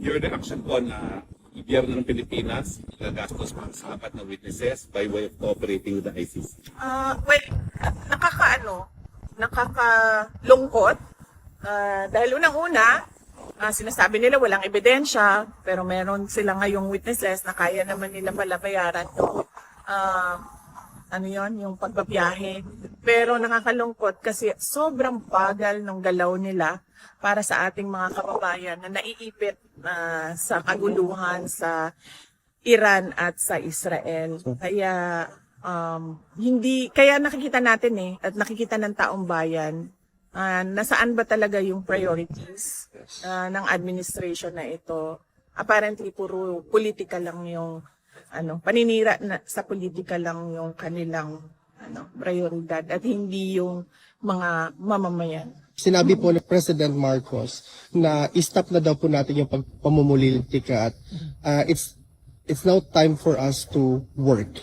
Your reaction po na gobyerno ng Pilipinas gagastos para sa apat witnesses by way of cooperating with the ICC. Ah, well, nakakaano, nakakalungkot. Ah, dahil unang-una, ah, sinasabi nila walang ebidensya, pero meron sila ngayong witnesses na kaya naman nila pala bayaran. Ah, ano yon yung pagbabiyahe. Pero nakakalungkot kasi sobrang bagal ng galaw nila para sa ating mga kababayan na naiipit ah, sa kaguluhan sa Iran at sa Israel. Kaya um, hindi kaya nakikita natin eh at nakikita ng taong bayan ah, nasaan ba talaga yung priorities ah, ng administration na ito. Apparently puro politika lang yung ano paninira na, sa politika lang yung kanilang ano prioridad at hindi yung mga mamamayan. Sinabi po ni President Marcos na i-stop na daw po natin yung pagpamumulitika at uh, it's it's now time for us to work.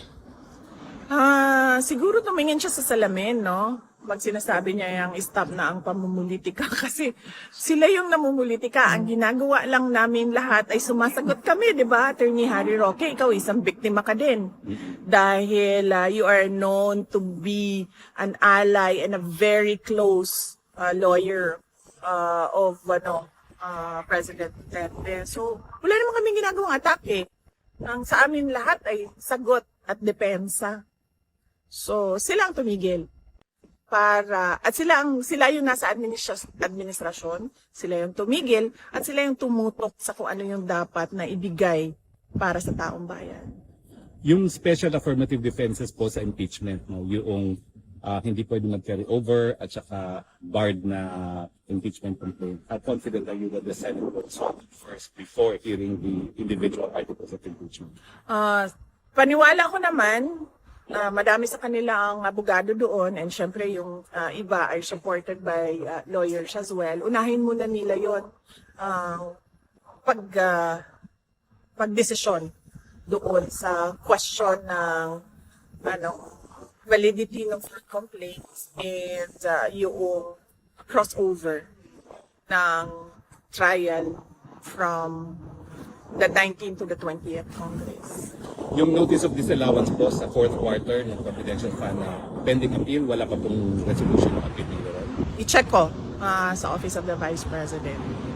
Ah, siguro tumingin siya sa salamin, no? Pag sinasabi niya yung stop na ang pamumulitika kasi sila yung namumulitika. Ang ginagawa lang namin lahat ay sumasagot kami, di ba? Attorney Harry Roque, ikaw isang biktima ka din. Dahil ah, you are known to be an ally and a very close ah, lawyer ah, of ano, ah, President Duterte. So, wala naman kaming ginagawang atake. Ang sa amin lahat ay sagot at depensa. So, sila ang tumigil para at sila ang sila yung nasa administras- administrasyon, sila yung tumigil at sila yung tumutok sa kung ano yung dapat na ibigay para sa taong bayan. Yung special affirmative defenses po sa impeachment, no, yung ah, hindi pwede mag-carry over at saka barred na impeachment complaint. How confident are you that the Senate will solve it first before hearing the individual articles of impeachment? Ah, paniwala ko naman na madami sa kanila ang abogado doon and syempre yung ah, iba ay supported by ah, lawyers as well. Unahin muna nila yon ang pag ah, pagdesisyon doon sa question ng ano validity ng complaints and ah, yung crossover ng trial from the 19th to the 20th Congress. Yung notice of disallowance po sa fourth quarter ng confidential fund na pending appeal, wala pa pong resolution ng appeal. I-check ko ah, sa Office of the Vice President.